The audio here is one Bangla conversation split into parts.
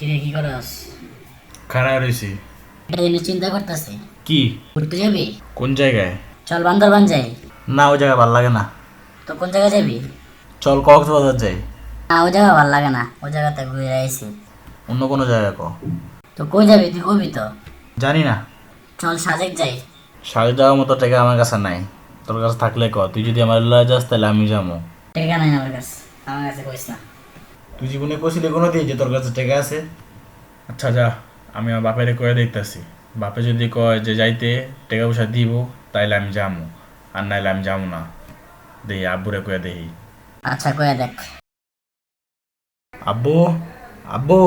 কিরে কি করস এটা নিয়ে চিন্তা করতেছি। কি? ঘুরতে যাবি? কোন জায়গায়? চল বান্দরবান যাই। না ওই জায়গায় ভালো লাগে না। তো কোন জায়গায় যাবি? চল কক্সবাজার যাই। না ওই জায়গা ভালো লাগে না। ওই জায়গাতে ঘুরে আইছি। অন্য কোনো জায়গায় ক? তো কই যাবি? তুই কবি তো? জানি না। চল সাজেক যাই। সাড়ে যাওয়ার মতো টাকা আমার কাছে নাই। তোর কাছে থাকলে ক? তুই যদি আমার লয়ে যাস তাহলে আমি যাব। টেকা নাই আমার কাছে। আমার কাছে কইস না। তুই জীবনে কইছিলি কোনো দিন যে তোর কাছে টাকা আছে? আচ্ছা যা আমি আমার বাপেরে কয়ে দেখতেছি। বাপে যদি কয় যে যাইতে টাকা পয়সা দিব তাইলে আমি যাব আর নাইলে আমি যাব না। দেই আব্বুরে কয়ে দেই। আচ্ছা কয়ে দেখ। আব্বু আব্বু!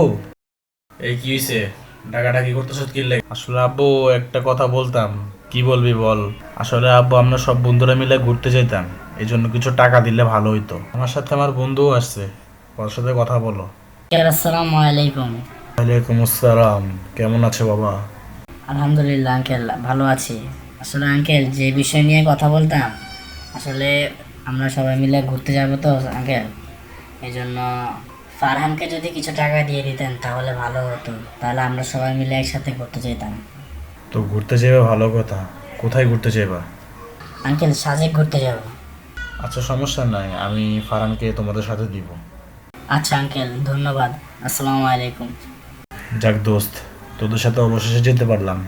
এই কি হয়েছে ডাকাডাকি করতেছ কি লাগে? আসলে আব্বু একটা কথা বলতাম। কি বলবি বল? আসলে আব্বু আমরা সব বন্ধুরা মিলে ঘুরতে যেতাম এই জন্য কিছু টাকা দিলে ভালো হইতো। আমার সাথে আমার বন্ধুও আসছে। ওর সাথে কথা বলো। আসসালামু আলাইকুম। ওয়ালাইকুম আসসালাম। কেমন আছে বাবা? আলহামদুলিল্লাহ আঙ্কেল ভালো আছি। আসলে আঙ্কেল যে বিষয় নিয়ে কথা বলতাম আসলে আমরা সবাই মিলে ঘুরতে যাব তো আঙ্কেল। এই জন্য ফারহানকে যদি কিছু টাকা দিয়ে দিতেন তাহলে ভালো হতো। তাহলে আমরা সবাই মিলে একসাথে ঘুরতে যেতাম। তো ঘুরতে যাবে ভালো কথা। কোথায় ঘুরতে যাবা? আঙ্কেল সাজেক ঘুরতে যাব। আচ্ছা সমস্যা নাই। আমি ফারানকে তোমাদের সাথে দিব। আচ্ছা আঙ্কেল ধন্যবাদ। আসসালামু আলাইকুম। যাক দোস্ত তোদের সাথে অবশেষে যেতে পারলাম।